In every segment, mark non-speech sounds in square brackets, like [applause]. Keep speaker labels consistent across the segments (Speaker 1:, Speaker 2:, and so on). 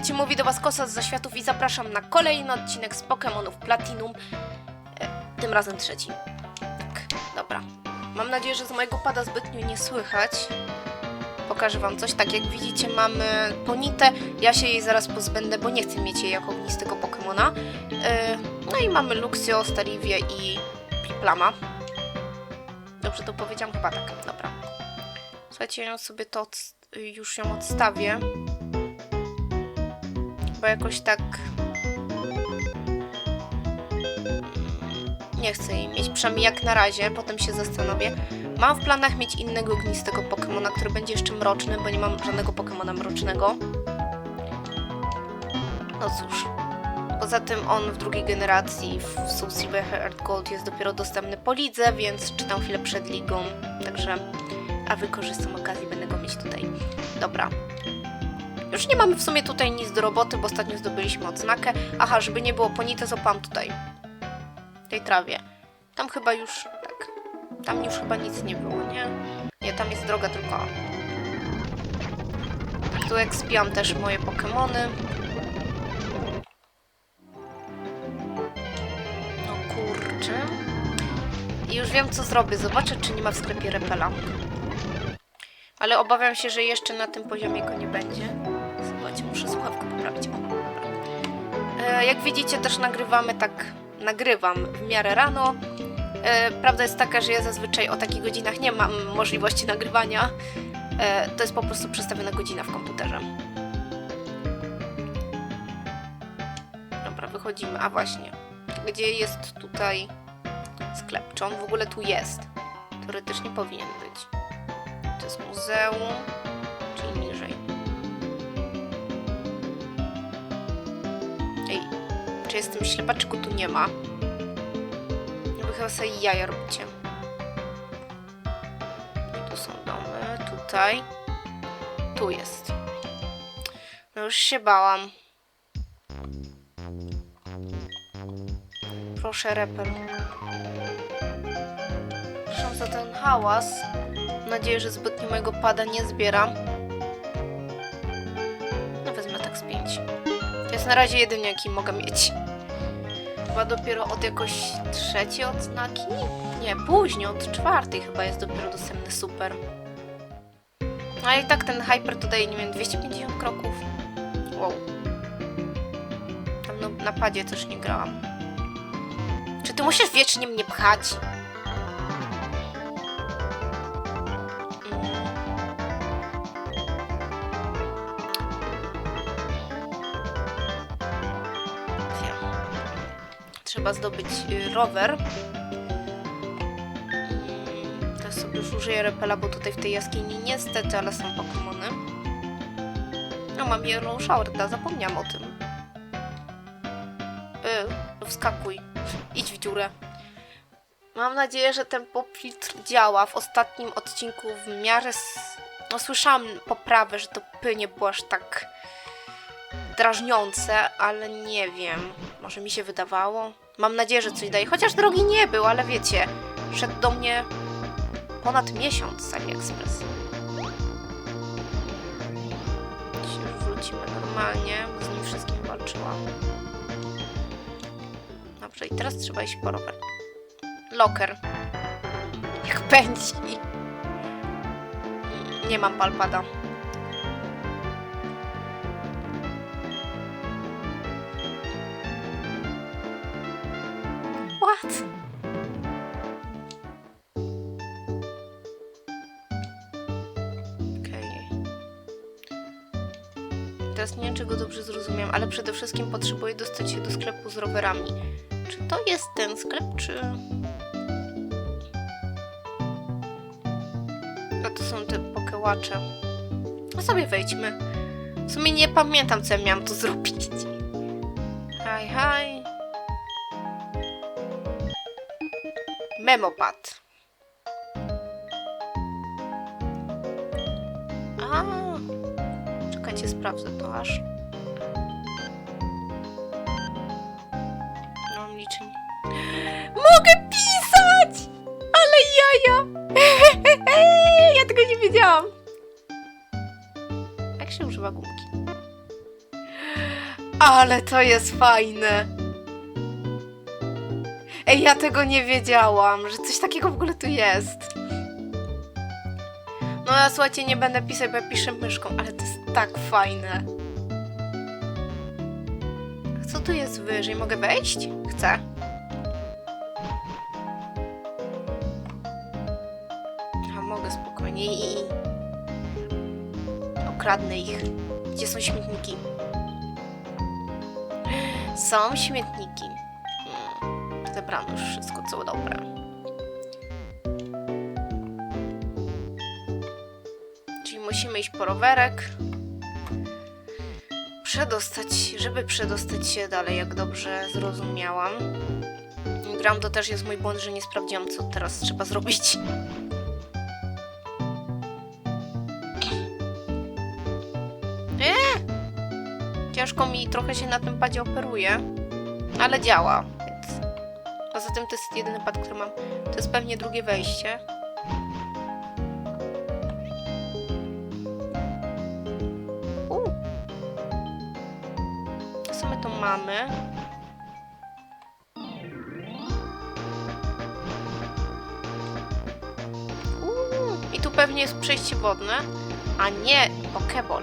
Speaker 1: Witajcie, mówi do Was Kosa z Zaświatów i zapraszam na kolejny odcinek z Pokémonów Platinum. E, tym razem trzeci. Tak, dobra. Mam nadzieję, że z mojego pada zbytnio nie słychać. Pokażę Wam coś. Tak jak widzicie, mamy Ponitę. Ja się jej zaraz pozbędę, bo nie chcę mieć jej jako ognistego Pokemona. E, no i mamy Luxio, Starivię i Pliplama. Dobrze to powiedziałam? Chyba tak. Dobra. Słuchajcie, ja sobie to już ją odstawię bo jakoś tak nie chcę jej mieć, przynajmniej jak na razie, potem się zastanowię. Mam w planach mieć innego ognistego Pokemona, który będzie jeszcze mroczny, bo nie mam żadnego Pokemona mrocznego. No cóż. Poza tym on w drugiej generacji w Soul Silver Heart Gold jest dopiero dostępny po lidze, więc czytam chwilę przed ligą, także a wykorzystam okazję, będę go mieć tutaj. Dobra, już nie mamy w sumie tutaj nic do roboty, bo ostatnio zdobyliśmy odznakę. Aha, żeby nie było ponite, złapałam tutaj. W tej trawie. Tam chyba już, tak. Tam już chyba nic nie było, nie? Nie, tam jest droga tylko. Tu ekspiam też moje Pokemony. No kurczę. I już wiem co zrobię. Zobaczę, czy nie ma w sklepie repela. Ale obawiam się, że jeszcze na tym poziomie go nie będzie. Jak widzicie, też nagrywamy tak, nagrywam w miarę rano. E, prawda jest taka, że ja zazwyczaj o takich godzinach nie mam możliwości nagrywania. E, to jest po prostu przestawiona godzina w komputerze. Dobra, wychodzimy. A właśnie, gdzie jest tutaj sklep? Czy on w ogóle tu jest? Teoretycznie powinien być. To jest muzeum, czy jestem ślepa, czy go tu nie ma? No chyba sobie jaja robicie. I tu są domy, tutaj. Tu jest. No już się bałam. Proszę, repel. Przepraszam za ten hałas. Mam nadzieję, że zbytnio mojego pada nie zbieram. No wezmę tak z pięć. To jest na razie jedyny, jaki mogę mieć. Chyba dopiero od jakoś trzeciej odznaki? Nie, później, od czwartej chyba jest dopiero dostępny super. A i tak ten hyper to daje, nie wiem, 250 kroków. Wow. Tam no, na padzie też nie grałam. Czy ty musisz wiecznie mnie pchać? Trzeba zdobyć y, rower. Mm, Teraz sobie już użyję repela, bo tutaj w tej jaskini niestety, ale są Pokemony. No mam Yellow Showerda, zapomniałam o tym. Yy, wskakuj. Idź w dziurę. Mam nadzieję, że ten popfiltr działa. W ostatnim odcinku w miarę... No słyszałam poprawę, że to py nie było aż tak drażniące, ale nie wiem. Może mi się wydawało? Mam nadzieję, że coś daje. Chociaż drogi nie był, ale wiecie, szedł do mnie ponad miesiąc z AliExpress. Dzisiaj już wrócimy normalnie, bo z nim wszystkim walczyłam. Dobrze, i teraz trzeba iść po rower. Loker. Jak pędzi. Nie mam palpada. Przede wszystkim potrzebuję dostać się do sklepu z rowerami. Czy to jest ten sklep, czy... A to są te pokełacze. No sobie wejdźmy. W sumie nie pamiętam, co ja miałam tu [laughs] zrobić. Haj, haj. Memopad. A, czekajcie, sprawdzę to aż. Mogę pisać! Ale jaja! [laughs] ja tego nie wiedziałam. Jak się używa gumki? Ale to jest fajne. Ej, ja tego nie wiedziałam, że coś takiego w ogóle tu jest. No ja słuchajcie, nie będę pisać, bo ja piszę myszką, ale to jest tak fajne. Co tu jest wyżej? Mogę wejść? Chcę. A mogę spokojnie i... Okradnę ich. Gdzie są śmietniki? Są śmietniki. Mm, Zebrano już wszystko, co dobre. Czyli musimy iść po rowerek. Przedostać, żeby przedostać się dalej, jak dobrze zrozumiałam. Gram to też jest mój błąd, że nie sprawdziłam, co teraz trzeba zrobić. Eee! Ciężko mi trochę się na tym padzie operuje, ale działa, więc... Poza tym to jest jedyny pad, który mam. To jest pewnie drugie wejście. Co my tu mamy? Uuu. I tu pewnie jest przejście wodne, a nie pokeball.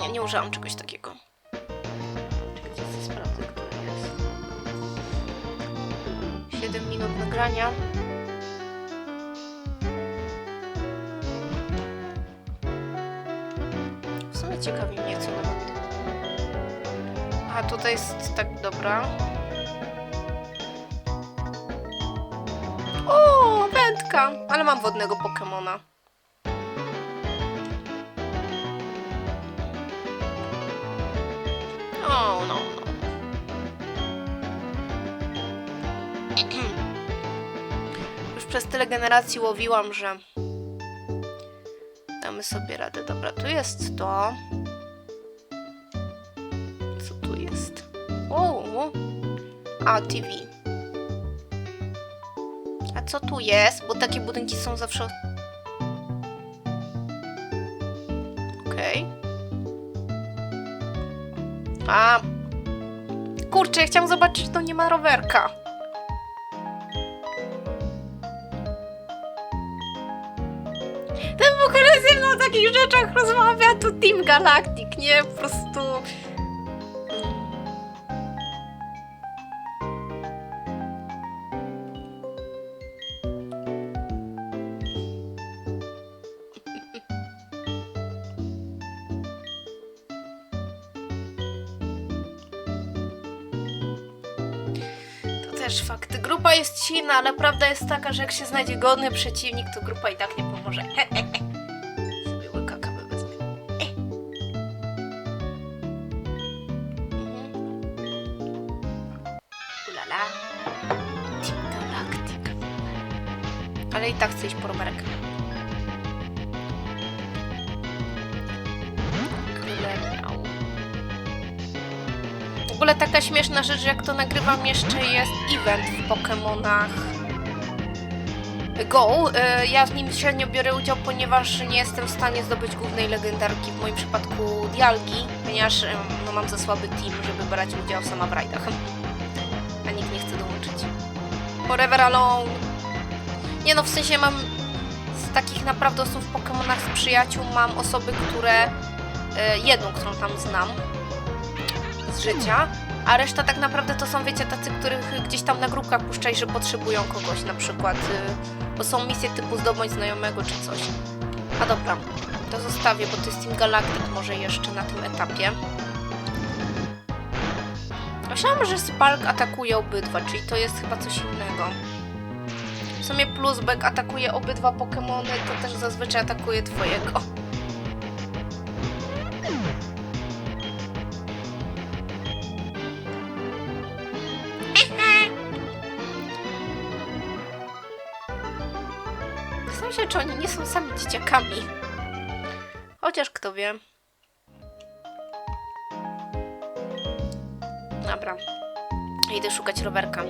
Speaker 1: Mm, nie użyłam czegoś takiego. Czekajcie, sprawdzę, które jest. 7 minut nagrania. Tutaj jest tak dobra. O, wędka! Ale mam wodnego Pokemona. O, no, no. [clears throat] Już przez tyle generacji łowiłam, że damy sobie radę. Dobra, tu jest to. O, a TV. A co tu jest? Bo takie budynki są zawsze. Okej. A. Kurczę, ja chciałam zobaczyć, czy to nie ma rowerka. Ten w ogóle ze mną o takich rzeczach rozmawia, to Team Galactic, nie? Po prostu... też fakt. Grupa jest silna, ale prawda jest taka, że jak się znajdzie godny przeciwnik, to grupa i tak nie pomoże. Sobie łyka kawy wezmę. E. Mhm. Ulala. Ale i tak chcę iść po. Ogóle taka śmieszna rzecz, jak to nagrywam, jeszcze jest event w Pokémonach Go. E, Ja w nim średnio biorę udział, ponieważ nie jestem w stanie zdobyć głównej legendarki, w moim przypadku Dialgi, ponieważ no, mam za słaby team, żeby brać udział sama w rajdach. [laughs] A nikt nie chce dołączyć. Forever Alone. Nie no, w sensie mam z takich naprawdę osób w Pokémonach z przyjaciół mam osoby, które e, jedną, którą tam znam życia, a reszta tak naprawdę to są, wiecie, tacy, których gdzieś tam na grupkach puszczaj, że potrzebują kogoś, na przykład, y, bo są misje typu zdobądź znajomego czy coś. A dobra, to zostawię, bo to jest Team Galactic może jeszcze na tym etapie. Myślałam, że Spark atakuje obydwa, czyli to jest chyba coś innego. W sumie Plusbek atakuje obydwa Pokémony, to też zazwyczaj atakuje twojego. Oni nie są sami dzieciakami. Chociaż kto wie. Dobra. Idę szukać rowerka.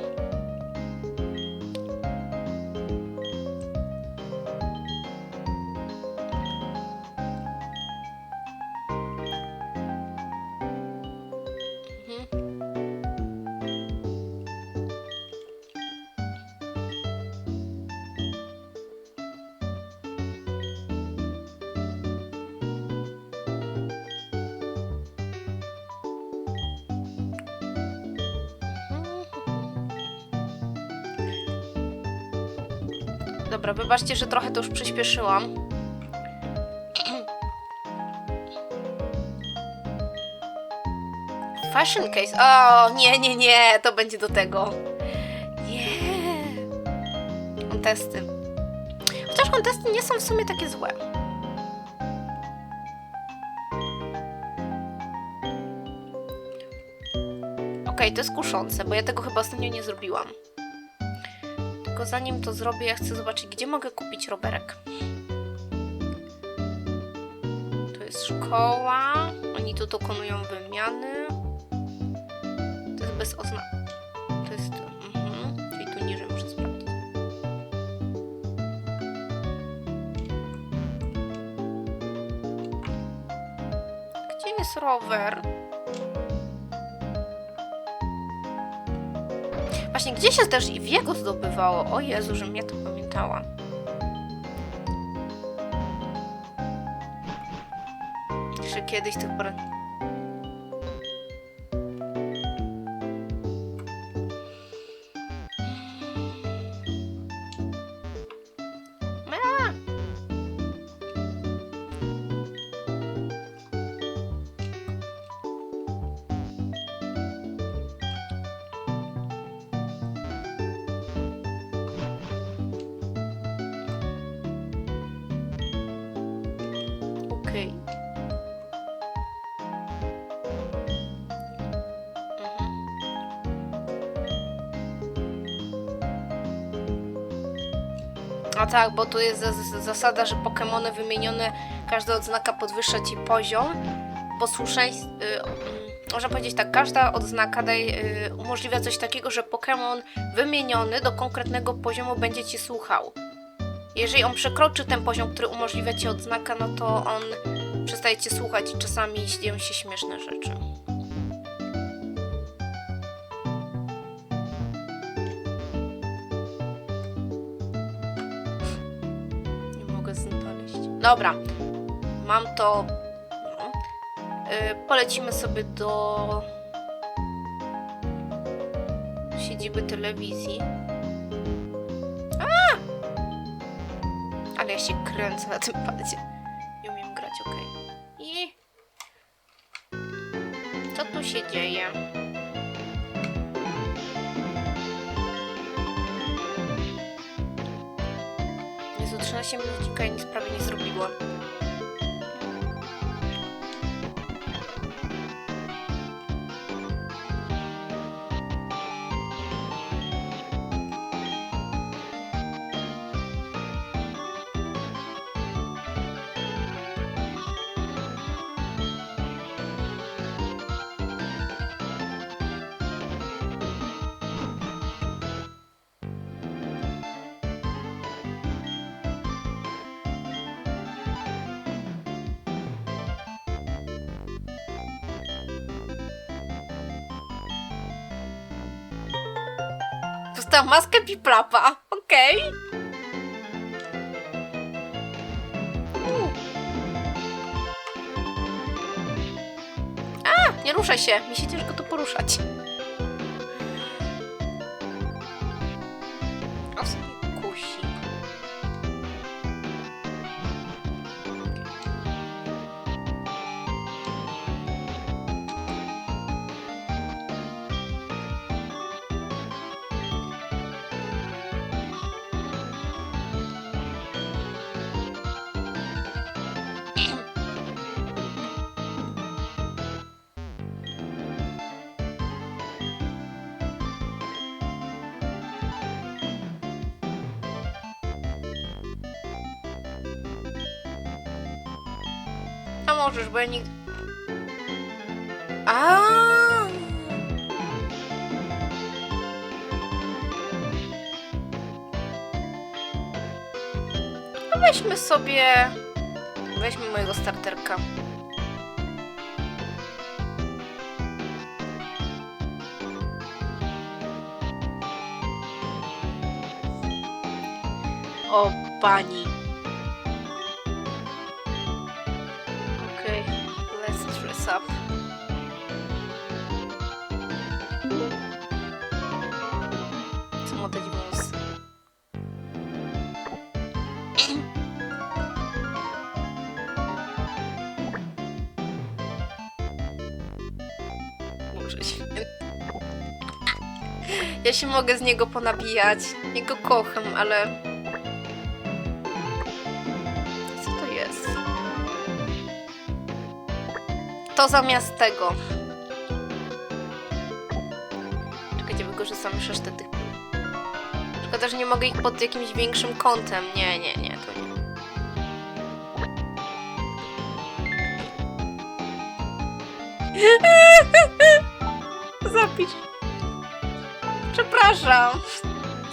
Speaker 1: Dobra, wybaczcie, że trochę to już przyspieszyłam. Fashion case. O, nie, nie, nie, to będzie do tego. Nie. Kontesty. Chociaż kontesty nie są w sumie takie złe. Okej, to jest kuszące, bo ja tego chyba ostatnio nie zrobiłam. Tylko zanim to zrobię, ja chcę zobaczyć, gdzie mogę kupić rowerek. To jest szkoła. Oni tu dokonują wymiany. To jest bez ozna... To jest... Mhm. Czyli tu niżej muszę sprawdzić. Gdzie jest rower? Właśnie, gdzie się też i wiego zdobywało? O Jezu, że mnie to pamiętała. Jeszcze kiedyś tych por... A tak, bo tu jest zas- zasada, że Pokémony wymienione, każda odznaka podwyższa ci poziom posłuszeństw. Y, mm, można powiedzieć tak, każda odznaka daje, y, umożliwia coś takiego, że Pokémon wymieniony do konkretnego poziomu będzie ci słuchał. Jeżeli on przekroczy ten poziom, który umożliwia ci odznaka, no to on przestaje cię słuchać i czasami dzieją się śmieszne rzeczy. Mogę znaleźć. Dobra, mam to. No. Y, polecimy sobie do siedziby telewizji. Ale ja się kręcę na tym padzie. Nie umiem grać, okej. I... Co tu się dzieje? Jezu, 13 minut i nic prawie nie zrobiłam. Dostałam maskę piplapa, okej. U. Nie ruszaj się, mi się ciężko to poruszać. Możesz, bo ja nigdy... A. No weźmy sobie... Weźmy mojego starterka. O, pani. Ja się mogę z niego ponabijać. Jego kocham, ale... Co to jest? To zamiast tego. Czekajcie, wykorzystam resztę tych Szkoda, że nie mogę ich pod jakimś większym kątem. Nie, nie, nie, to nie. [laughs] Zapisz. Przepraszam.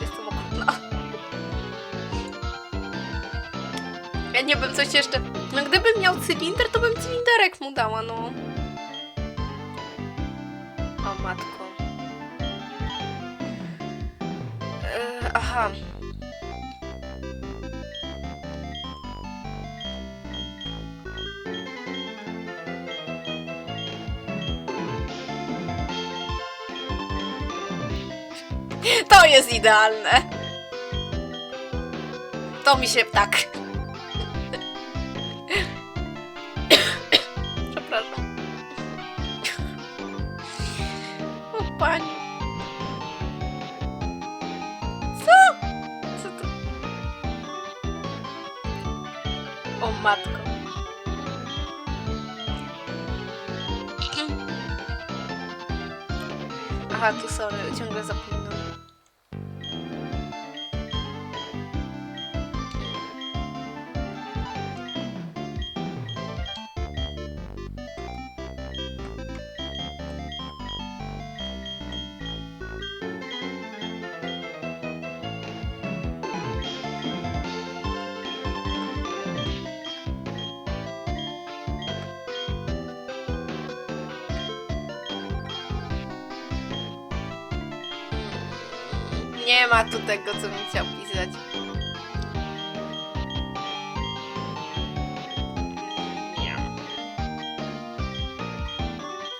Speaker 1: Jestem okrutna. Ja nie bym coś jeszcze... No gdybym miał cylinder, to bym cylinderek mu dała, no. O matko. Aha. To jest idealne. To mi się tak. Nie ma tu tego, co bym chciał pisać.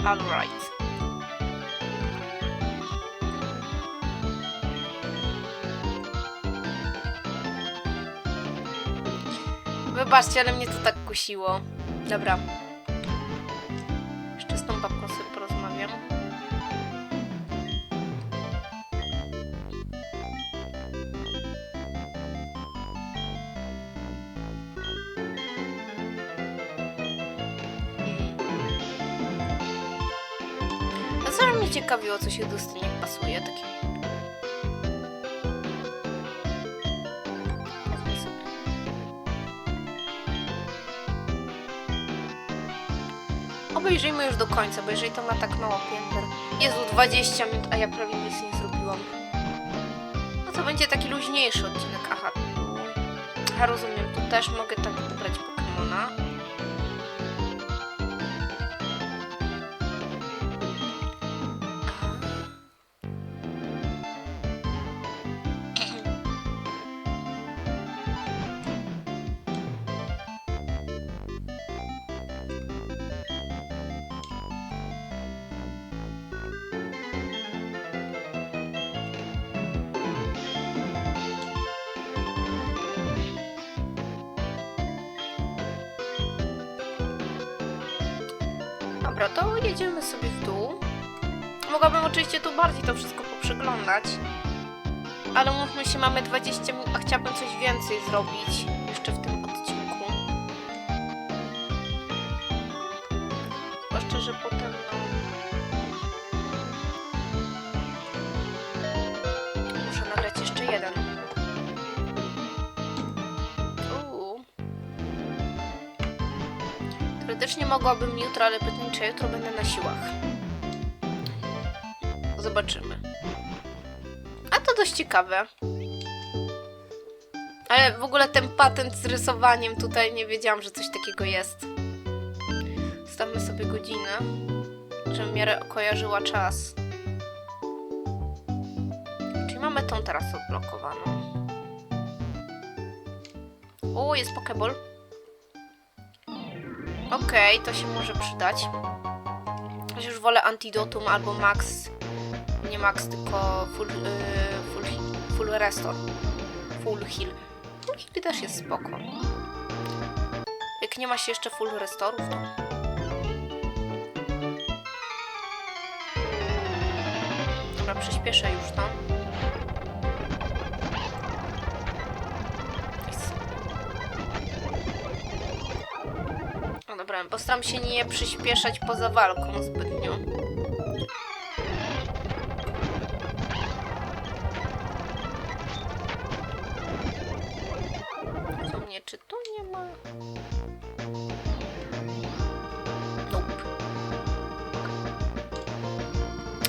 Speaker 1: Alright. Wybaczcie, ale mnie to tak kusiło. Dobra. Ciekawiło, co się do Styniak pasuje. Takie... Obejrzyjmy już do końca, bo jeżeli to ma tak mało pięter... Jezu, 20 minut, a ja prawie nic nie zrobiłam. No to będzie taki luźniejszy odcinek. Aha, rozumiem, tu też mogę tak ubrać Dobra, to jedziemy sobie w dół. Mogłabym oczywiście tu bardziej to wszystko poprzeglądać. Ale mówmy się, mamy 20 minut, a chciałabym coś więcej zrobić jeszcze w tym odcinku. Zwłaszcza, że potem no... Muszę nagrać jeszcze jeden. Uuu. Teoretycznie mogłabym jutro, ale pytanie, czy jutro będę na siłach. Zobaczymy. A to dość ciekawe. Ale w ogóle ten patent z rysowaniem tutaj nie wiedziałam, że coś takiego jest. Stawmy sobie godzinę, żebym miarę kojarzyła czas. Czyli mamy tą teraz odblokowaną. O, jest Pokeball. Okej, to się może przydać. Chociaż już wolę Antidotum albo Max. Nie Max, tylko Full, yy, full, full Restore. Full Heal. Full Heal też jest spoko. Jak nie ma się jeszcze Full Restorów, to... Dobra, przyspieszę już to. Dobra, postaram się nie przyspieszać poza walką zbytnio. Co mnie, czy tu nie ma? Nope.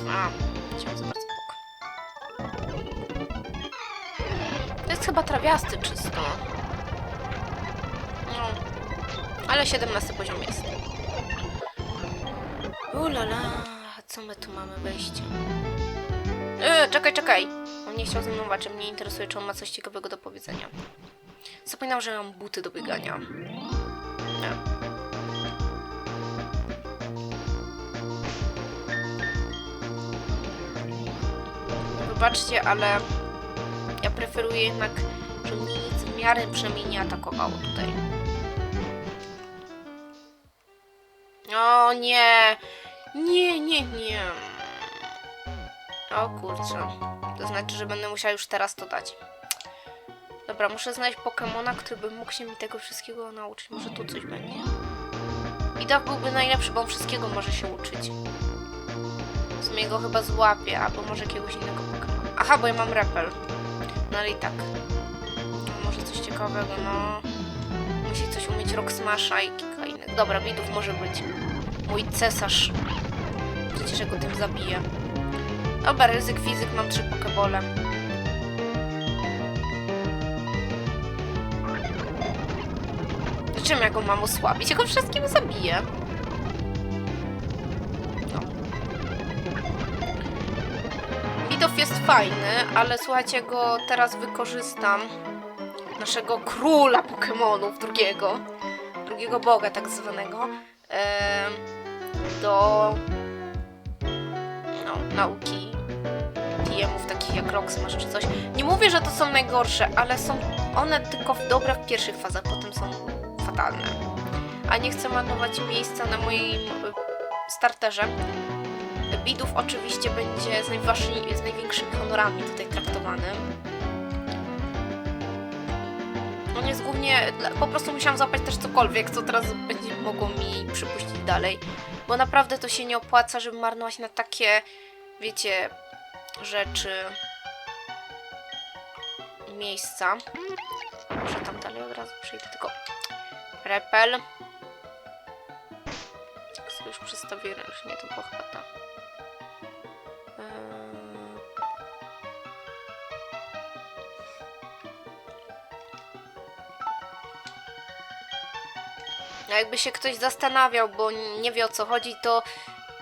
Speaker 1: A, chciałam zobaczyć bok. To jest chyba trawiasty czysto. Ale 17 poziom jest. Ulala, co my tu mamy wejście? Yy, czekaj, czekaj. On nie chciał ze mną walczyć, mnie interesuje, czy on ma coś ciekawego do powiedzenia. Zapominam, że mam buty do biegania. Nie. Wybaczcie, ale ja preferuję jednak, żeby mnie nic w miarę przynajmniej nie atakowało tutaj. O nie! Nie, nie, nie. O kurczę. To znaczy, że będę musiała już teraz to dać. Dobra, muszę znaleźć Pokemona, który by mógł się mi tego wszystkiego nauczyć. Może tu coś będzie. Idach byłby najlepszy, bo on wszystkiego może się uczyć. W sumie go chyba złapię, albo może jakiegoś innego Pokemona. Aha, bo ja mam repel. No ale i tak. No, może coś ciekawego, no. Musi coś umieć Rock Smasha i innych. Dobra, widów może być. Mój cesarz. Przecież go tym zabiję. Dobra, ryzyk fizyk, mam trzy pokebole. Czym ja go mam osłabić? Ja go wszystkim zabiję. No. Widow jest fajny, ale słuchajcie, go teraz wykorzystam. Naszego króla Pokemonów, drugiego. Drugiego boga tak zwanego. do no, nauki TM-ów takich jak Roxmash czy coś. Nie mówię, że to są najgorsze, ale są one tylko w- dobre w pierwszych fazach, potem są fatalne. A nie chcę marnować miejsca na moim y, starterze. Bidów oczywiście będzie z, z największymi honorami tutaj traktowany. Jest głównie, po prostu musiałam złapać też cokolwiek, co teraz będzie mogło mi przypuścić dalej. Bo naprawdę to się nie opłaca, żeby marnować na takie, wiecie, rzeczy, miejsca. Może tam dalej od razu przejdę, tylko repel. Już przedstawię ręcznie, to była chyba ta. Jakby się ktoś zastanawiał, bo nie wie o co chodzi, to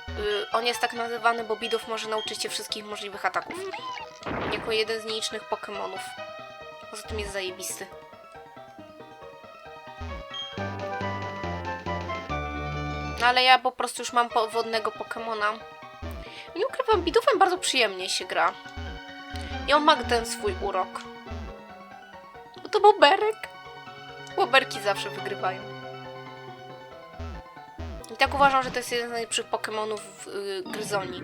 Speaker 1: y, on jest tak nazywany, bo Bidów może nauczyć się wszystkich możliwych ataków. Jako jeden z nielicznych Pokemonów. Poza tym jest zajebisty. No ale ja po prostu już mam wodnego Pokemona. Nie ukrywam, Bidówem bardzo przyjemnie się gra. I on ma ten swój urok. Bo to boberek. Boberki zawsze wygrywają. I tak uważam, że to jest jeden z najlepszych Pokemonów w y, Gryzoni.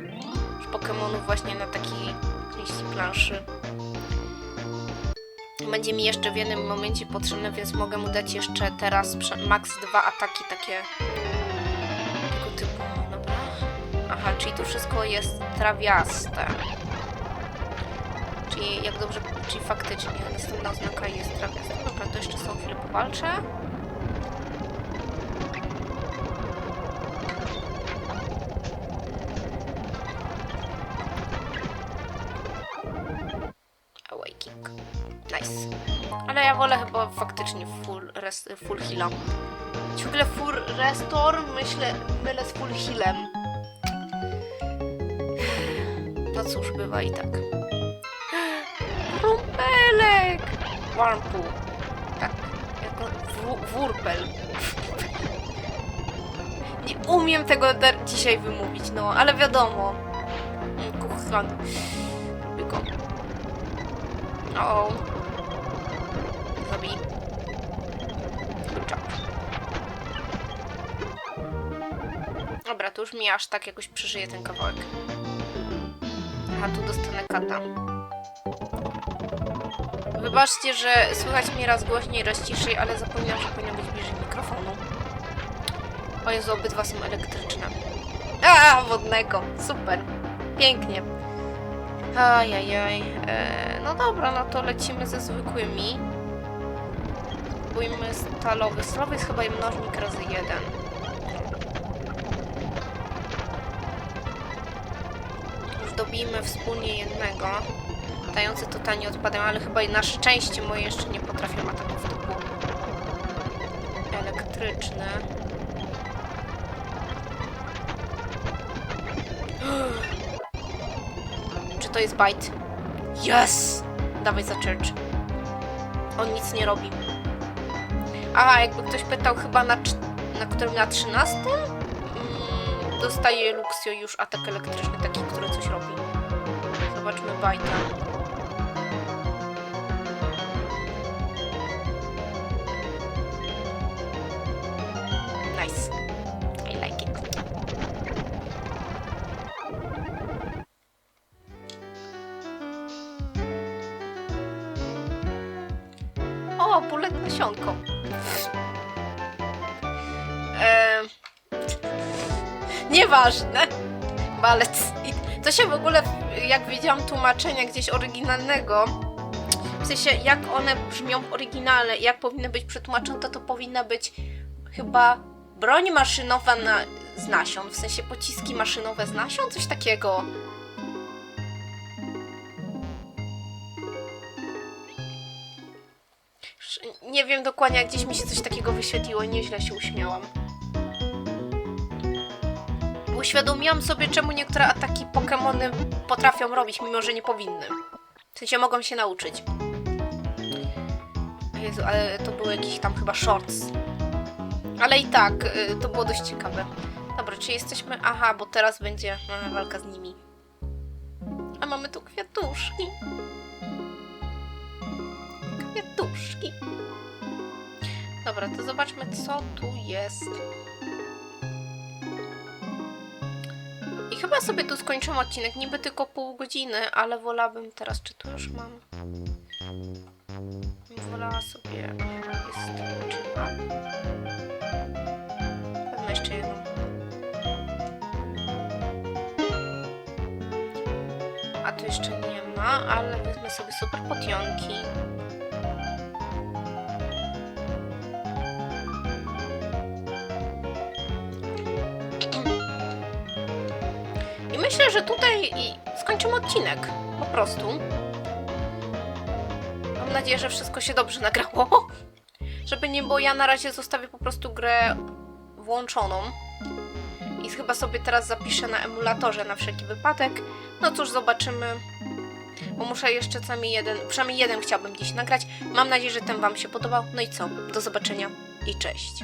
Speaker 1: Pokemonów właśnie na takiej części planszy. Będzie mi jeszcze w jednym momencie potrzebne, więc mogę mu dać jeszcze teraz max dwa ataki takie tego typu. Dobra. Aha, czyli to wszystko jest trawiaste. Czyli jak dobrze, czyli faktycznie następna oznaka jest trawiasta. Dobra, to jeszcze są chwilę powalczę. Faktycznie full, res, full heala. Ciągle full restore, myślę, mylę z full healem. [sighs] No cóż, bywa i tak. [gasps] Rumpelek! Warmpool. Tak, jako wurpel. [laughs] Nie umiem tego dzisiaj wymówić, no, ale wiadomo. Mm, Kochany. Lubię Dobra, to już mi aż tak jakoś przeżyje ten kawałek. Aha, tu dostanę kata. Wybaczcie, że słychać mnie raz głośniej, raz ciszej, ale zapomniałam, że powinno być bliżej mikrofonu. O Jezu, obydwa są elektryczne. A, wodnego. Super. Pięknie. Ajajaj. E, no dobra, no to lecimy ze zwykłymi. Spróbujmy stalowy. Stalowy jest chyba mnożnik razy jeden. Dobijmy wspólnie jednego. Dający totalnie odpadają, ale chyba na szczęście moje jeszcze nie potrafią ataków typu elektryczny. [gasps] Czy to jest bite? Yes! Dawaj za church. On nic nie robi. Aha, jakby ktoś pytał, chyba na, na którym na 13? Dostaje Luxio już atak elektryczny, taki, który coś robi. Zobaczmy bajta. Nieważne. [laughs] Balec. To się w ogóle, jak widziałam tłumaczenia gdzieś oryginalnego, w sensie jak one brzmią w oryginale, jak powinny być przetłumaczone, to to powinna być chyba broń maszynowa na, z nasion, w sensie pociski maszynowe z nasion, coś takiego. Nie wiem dokładnie, jak gdzieś mi się coś takiego wyświetliło nieźle się uśmiałam. Uświadomiłam sobie, czemu niektóre ataki Pokémony potrafią robić, mimo że nie powinny. W sensie mogą się nauczyć. Jezu, ale to były jakieś tam chyba shorts. Ale i tak, y, to było dość ciekawe. Dobra, czy jesteśmy... Aha, bo teraz będzie walka z nimi. A mamy tu kwiatuszki. Kwiatuszki. Dobra, to zobaczmy, co tu jest. Chyba sobie tu skończymy odcinek. Niby tylko pół godziny, ale wolałabym teraz, czy tu już mam. Wolała sobie. Jest. Pewno jeszcze jedną. A tu jeszcze nie ma, ale wezmę sobie super potionki. Myślę, że tutaj skończymy odcinek. Po prostu. Mam nadzieję, że wszystko się dobrze nagrało. [laughs] Żeby nie było, ja na razie zostawię po prostu grę włączoną. I chyba sobie teraz zapiszę na emulatorze na wszelki wypadek. No cóż, zobaczymy. Bo muszę jeszcze co najmniej jeden, przynajmniej jeden chciałbym dziś nagrać. Mam nadzieję, że ten Wam się podobał. No i co? Do zobaczenia i cześć.